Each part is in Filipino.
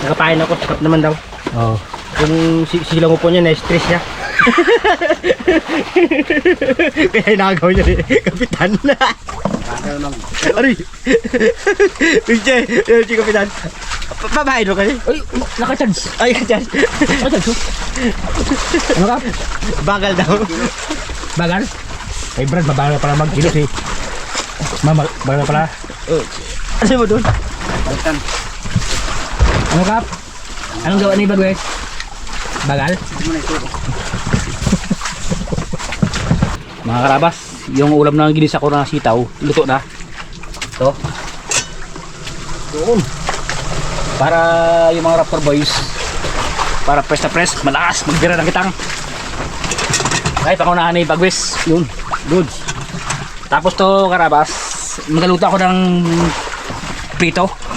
Nakapain ako, sakap naman daw. Oo. Yung si silang upo niya, na-stress niya. Kaya inagaw niya eh, kapitan. Aray! Pinche, yun si kapitan. Pa- Babae no kasi? Ay, naka-charge. Ay, dyan. Naka-charge. Ano ka? Bagal daw. Bagal? Kay Brad, mabagal pala mag-kilos eh. Mama, bagal pala. Ano mo doon? Ano kap? Anong gawa ni Bagwes? Bagal? Mga karabas, yung ulam na ginisa ko na sitaw, luto na. Ito. Doon. Para yung mga Raptor Boys, para press na press, malakas, magbira ng kitang. Kahit pangunahan ni Bagwes, yun, goods. Tapos to karabas, magaluto ako ng prito.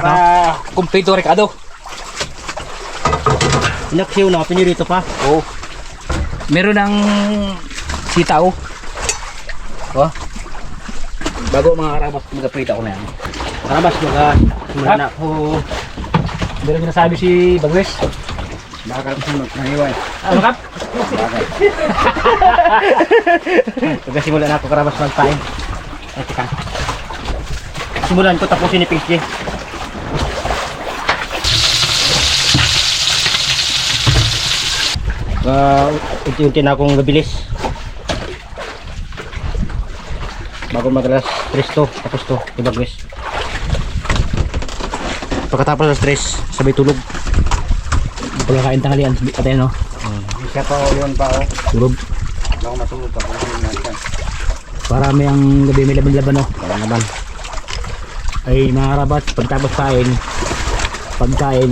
Para kumpleto Ricardo. Inaksiw na, pinirito pa. Oo. Meron ng sitaw. Oh. Bago mga karabas, mag-prito ako na yan. Karabas, maga. Simula na ako. Meron sinasabi si Bagwes. Bagal ko magnahiway. Ano kap? Magkasimula na ako karabas magpain. Ay, teka. Simulan ko tapusin ni Pinky. Uh, unti-unti na akong gabilis. Bago mag-alas 3 to, tapos to, ibagwis. Pagkatapos ng stress, sabay tulog. Pagka kain tanghalian, patay no? Isa pa yun pa oh. Tulog. Ako matulog ako. Para may ang gabi may laban-laban no? Para naman. Ay mga karabas, pagtapos kain, pagkain,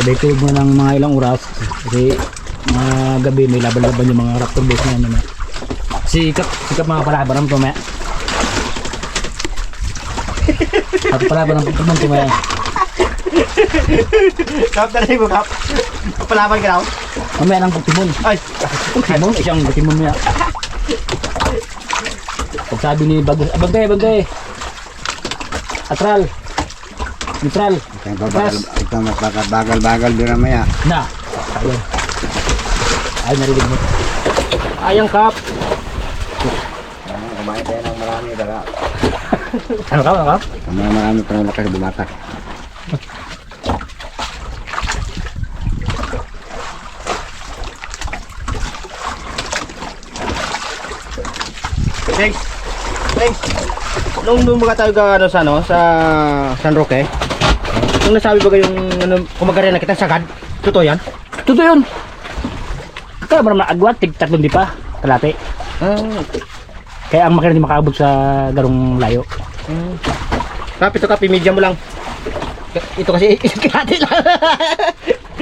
sabay tulog mo ng mga ilang oras. Kasi mga gabi may laban-laban yung mga raptor boys na ano. Sikap, sikap mga palaban ng tumaya. At palaban ng pagkaman tumaya. Kap na rin mo, Kap. Palaban ka raw. Mamaya ng pagtimon. Ay, Pagtimon, isang pagtimon mo yan. Pag sabi ni Bagay, ah, Bagay, Bagay. Atral. Neutral. Atras. ito bagal-bagal din maya. Na. Ayun. Ay, narinig mo. Ayang, Kap. Kumain tayo ng marami dala. Ano ka, ano ka? Mga marami pa ng lakas bumata. Thanks. Thanks. Nung mga tayo ka, ano, sa ano, sa San Roque, nung nasabi ba kayong ano, kumagari na kitang sagad? Totoo yan? Totoo yun. Ba naman agwat, tig tatlong di pa, kalate. Ah, Kaya ang makina di makaabot sa garong layo. ah. Kap, ito kap, imedya mo lang. Ito kasi kalate lang.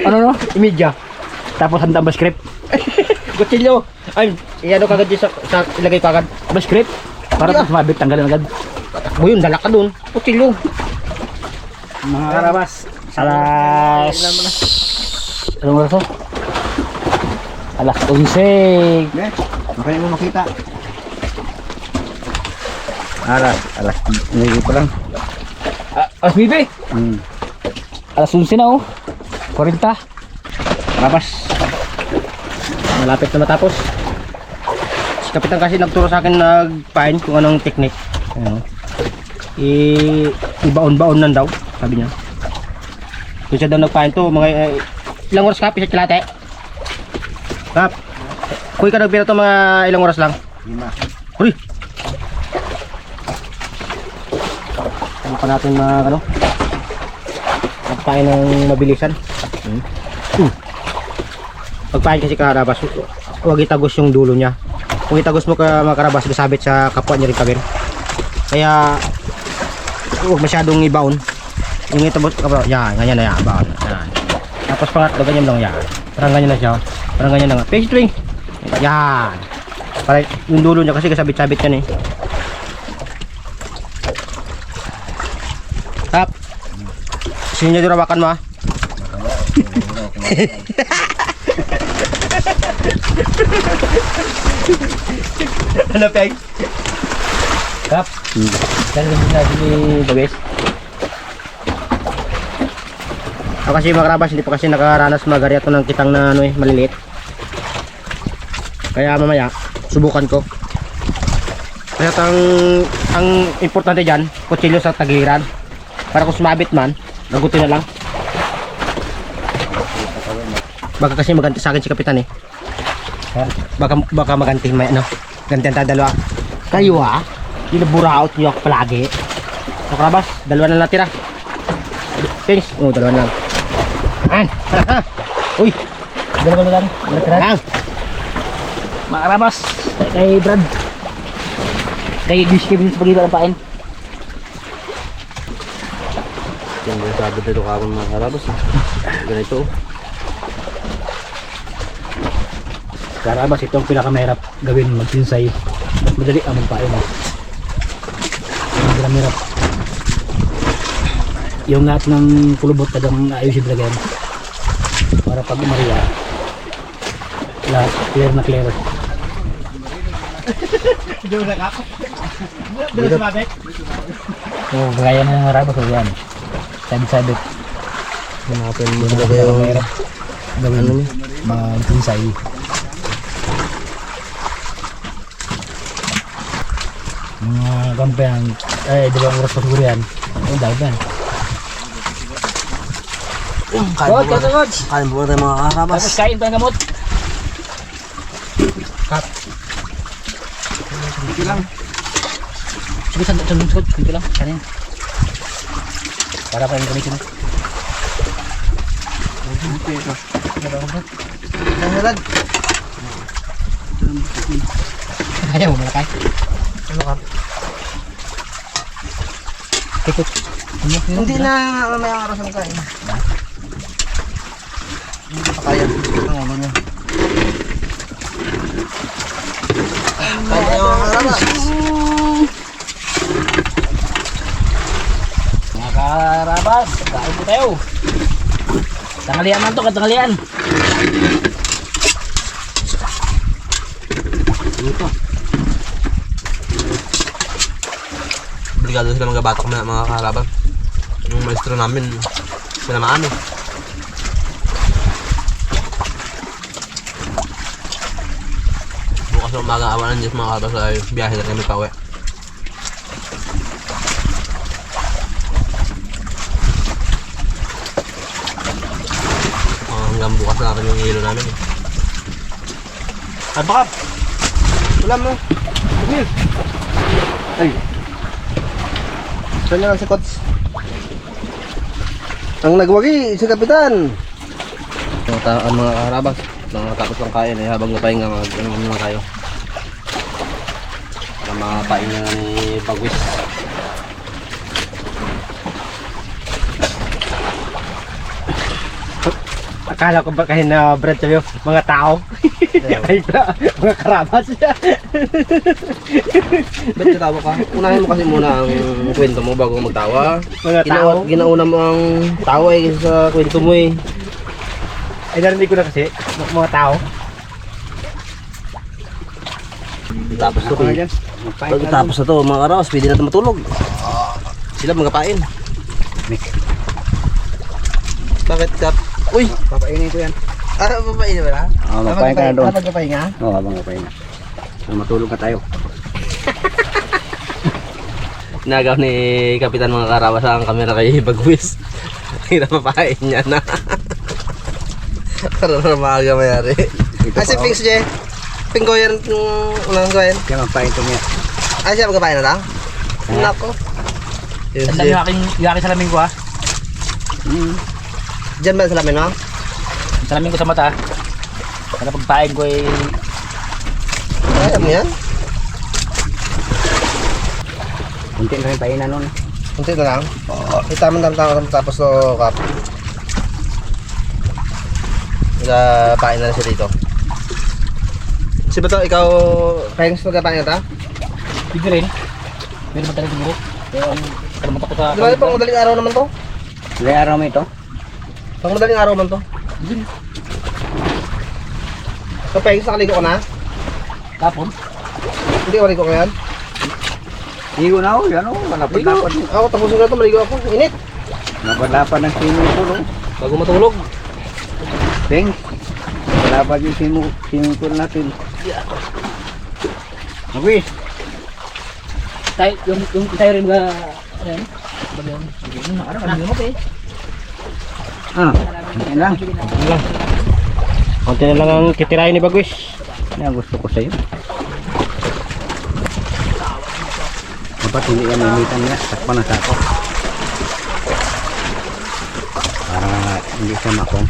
Ano no? imedya. Tapos handa ba script? Kutsilyo. Ay, iano kagad dyan sa, sa ilagay kagad. Ba script? Para Yeah. sumabit, tanggalin agad. Mo yun, dala ka dun. Kutsilyo. Mga karabas, alas... Anong oras to? Alas 11. Ne, makanya mo makita. Alas, alas, hindi pa lang. Ah, alas 9. Hmm. Alas 11 na oh. 40. Labas. Malapit na matapos. Si Kapitan kasi nagturo sa akin nagpain kung anong technique. Ano? I ibaon-baon nan daw, sabi niya. Kung siya daw nagpain to, mga eh, ilang oras kapi sa kilate? Kap. Kuy ka nagbira to mga ilang oras lang? Lima. Uy! Ano pa natin mga ano? Magpain ng mabilisan. Hmm. Hmm. Pagpain kasi karabas, huwag itagos yung dulo niya. Kung itagos mo ka mga karabas, gasabit sa kapwa niya rin kagin. Kaya, huwag masyadong ibaon. Yung itagos, kapwa, yan, ganyan na yan, baon. Yan. Tapos pangatlo, ganyan lang yan. Parang ganyan na siya. Parang ganyan na nga. Face string. Yan. Para yung dulo niya kasi kasabit-sabit yan eh. Tap. Sino niya durawakan mo ah? ano peg? Kap. Hmm. Talagang sinabi ni Bagay. Ako kasi mga karabas, hindi pa kasi nakaranas magari ito ng kitang na ano eh, maliliit. Kaya mamaya, subukan ko. Kaya ang, ang importante dyan, kutsilyo sa tagiran. Para kung sumabit man, nagutin na lang. Baka kasi maganti sa akin si Kapitan eh. Baka, baka maganti may ano. Gantihan tayo dalawa. Kayo ah, binaburaot niyo ako palagi. So, karabas, dalawa na natira. Thanks. Oh, dalawa na lang. An, Uy, dalawa na lang. Natira. Ang. Mga karabas, kay Brad. Kay Gish Kevin sa pagkita ng pain. Yan yung sabi dito kapon mga karabas. Ganito. Karabas, ito ang pinakamahirap gawin magsinsay. Mas madali ang magpain. Ang pinakamahirap. Yung lahat ng kulubot tagang ayusin talaga yan. Para pag umariya, lahat clear na clear. Oo, gaya na yung karabas o yan. Sabit-sabit. Hanapin mo yung pinakamahirap gawin ano niya. magsinsay. Mga kampiyan, eh, di ba ang oras pa siguro yan? Oo, dahil ba yan? Kain po muna. Kain po tayo mga karabas. Tapos kain pa ng gamot. Cut. Kunti lang. Sige, sandok, sandok, sandok. Kunti lang. Kanin. Para pa yung connection. Ayaw mo malakay. Ano ka? Tikot. Hindi na mamaya araw sa kain. Hindi pa kaya. Ulo niya. Kain tayo mga karabas. Mga karabas, kain po tayo. Tanghalian man to, katanghalian. Obligado sila mga batak mga, mga karabas. Yung maestro namin, sinamaan eh. Bukas ng umaga awan ng Diyos mga karabas ay biyahe na kami pauwi. Ah, hanggang bukas na natin yung hilo namin eh. Ay, baka. Wala mo. Kumil. Ay. Saan lang si Kots? Ang nagwagi, si Kapitan. Ang mga karabas, mga tapos ng kain eh, habang napahinga mag ano muna tayo. Para mapahinga ni Bagwis. Akala ko ba kasi na Brad sa'yo, mga tao. Ay, pala, mga karabas. Ba't katawa ka? Unahin mo kasi muna ang kwento mo bago magtawa. mga tao. Ginawa, ginauna mo ang tawa eh sa kwento mo eh. Ay, narinig ko na kasi, mga tao. Tapos to eh. Pagkatapos na to mga karawas, pwede na ito matulog. Sila magapain. Bakit kap? Uy! Papainin ko yan. Ah, papain ba na? Oh, magpapain ka na doon. Ah, magpapahinga? Oo, habang magapain. So, matulog na tayo. Nagaw ni Kapitan mga karawas ang kamera kay Bagwis. Hirap papain niya na. Para na maaga mayari. Ah, si Pings Je. Pinggo yan yung unang gawin. Kaya magpapain ko niya. Ah, siya magkapain na lang? Nako. Yun Ang si... dami yung aking, yung aking salamin ko ha. Diyan ba sa lamin mo? Salamin ko sa mata. Para pagpain ko eh, Kaya mo yan? Kunti na rin painan nun. Kunti na lang. Oo. Itaman lang tama tapos to kap. Nagpain na lang siya dito. Si Bato, ikaw, magkapain na ta? Hindi rin. Meron man talaga siguro. Pero ang kalamat ako sa... Di ba pang madaling araw naman to? Ilang araw mo ito? Pang madaling araw man to? Yun. So, pahing sa kaligo ko na? Tapon. Hindi ko maligo ko yan? Hindi ko na ako, yan o. Maligo. Ako, tapusin ko na ito, maligo ako. Init. Napadapan ng swimming pool o. Bago matulog. Peng. Wala pa yung simu, simukul natin. Mabis. Tayo, yung, yung tayo rin ba, ano yan? Bago yan. Ano, ano, ano, ano, eh. Ah, yan lang. Yun lang. Konti na lang ang titirahin ni Bagwis. Yan gusto ko sa'yo. Dapat hindi yan namitan niya. Takpan na sa ako. Para hindi siya makon.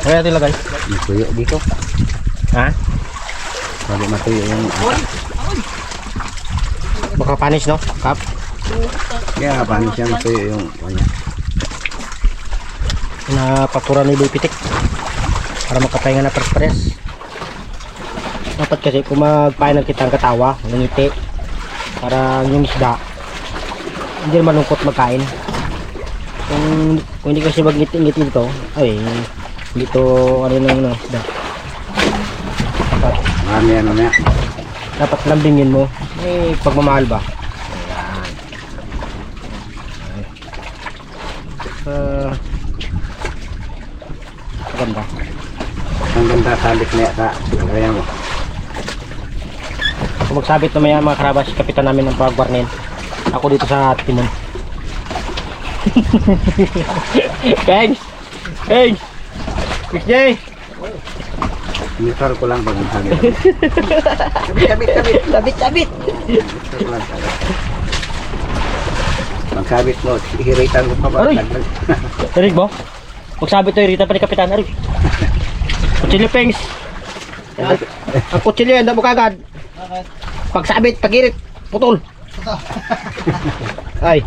Kaya natin lagay. Tuyo dito. Ha? Bago matuyo ata. Baka panis no? Kap? Kaya paano siya matuyo yung kanya. Napapura ni Boy Pitik. Para makapahinga na pres-pres. Dapat kasi kung magpahinag kita ang katawa, ngiti. Para yung isda, hindi naman malungkot magkain. Kung, kung hindi kasi magngiti-ngiti dito, ay, dito ano nang ano, isda. Ano niya. dapat lambingin mo. May pagmamahal ba? Ayan. Uh, maganda. Ang ganda sabit niya sa kaya mo. Kung magsabit na maya mga karabas, kapitan namin ng pagwarnin. Ako dito sa timon. Thanks! Thanks! Chris J! Neutral ko lang pag ang sabit. Sabit, sabit, sabit. Sabit, sabit! Neutral ko lang sabit. Magsabit mo, hiritan ko pa ba? Aray! Tarig mo? Magsabit to, irita pa ni kapitan. Aray! Kutsilyo, Pengs! Ang kutsilyo, handa mo kagad. Pagsabit, pagirit, putol. Ay,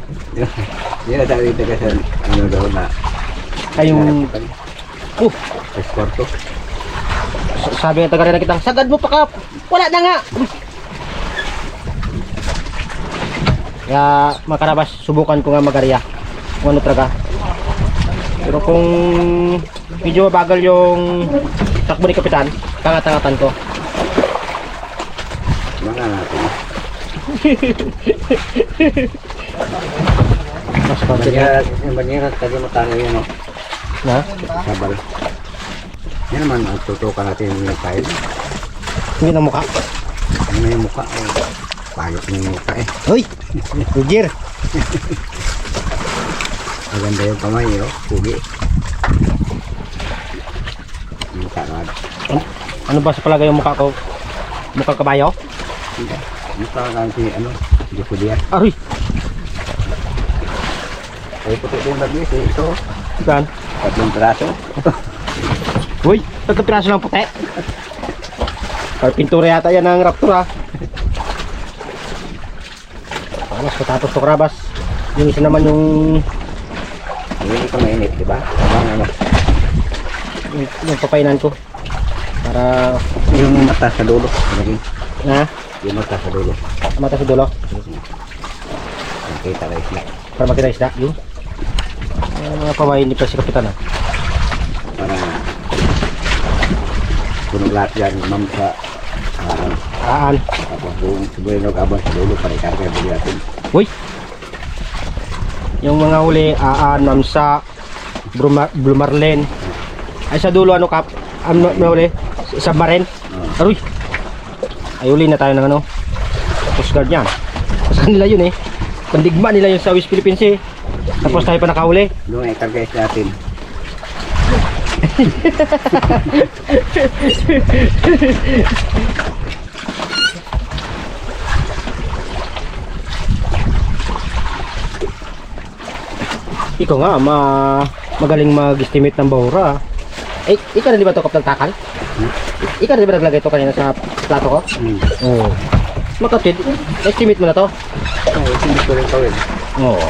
Hindi na dito kasi ano daw na kayong... Uh, escorto. Sabi ng taga na kita, sagad mo pa kap. Wala na nga. Kaya mga karabas, subukan ko nga magarya. Kung ano talaga. Pero kung medyo mabagal yung takbo ni Kapitan, tangat-tangatan ko. Mga natin. Mas. Banyeras, yung banyeras, kasi matangay yun, no? Na? Sabal. Yan naman, ang tutukan natin yung nagkain. Hindi na mukha. Ano yung mukha? Eh, payok na yung mukha eh. Hoy! Roger! Maganda yung kamay, oh. Pugi. Yung Mukha na. Ano ba sa palagay yung mukha ko? Mukha kabayo? Mukha kasi, ano, Jukulia. Aroy! Ay, puti din bagis eh. Ito, Saan? tatlong peraso. Uy! Tatlong piraso ng puti. Par pintura yata yan ng raptor ha. Alas, patapos to krabas. Yung isa naman yung, Hindi ito mainit, di ba? Abang ano. yung, yung papainan ko. Para, Yung mata sa dulo. Na, yung mata sa dulo. mata sa dulo. Nakita guys na. Para makita isda. Yung. Uh, ni pa si Kapitan ha. Para puno lahat yan, ma'am sa harang. Aan. Tapos buong subuhinog abang sa dulo yung bili natin. Uy! Yung mga huli, aan, mamsa, Bruma, Blumarlen. Ay sa dulo ano kap? Ano na huli? Sa Marin. Oh. Aroy! Ay uli na tayo ng ano? Coast Guard yan. Sa kanila yun eh. Pandigma nila yung sa West Philippines eh. Tapos tayo pa nakahuli. Doon ay ikarga natin. Ikaw nga, ma magaling mag-estimate ng bahura. Eh, ikaw na di ba ito kapag takal? Ikaw na di ba naglagay ito kanina sa plato ko? Hmm. Oo. Oh. Makatid, estimate mo na to? Oh, hindi ko rin kawin. Oo.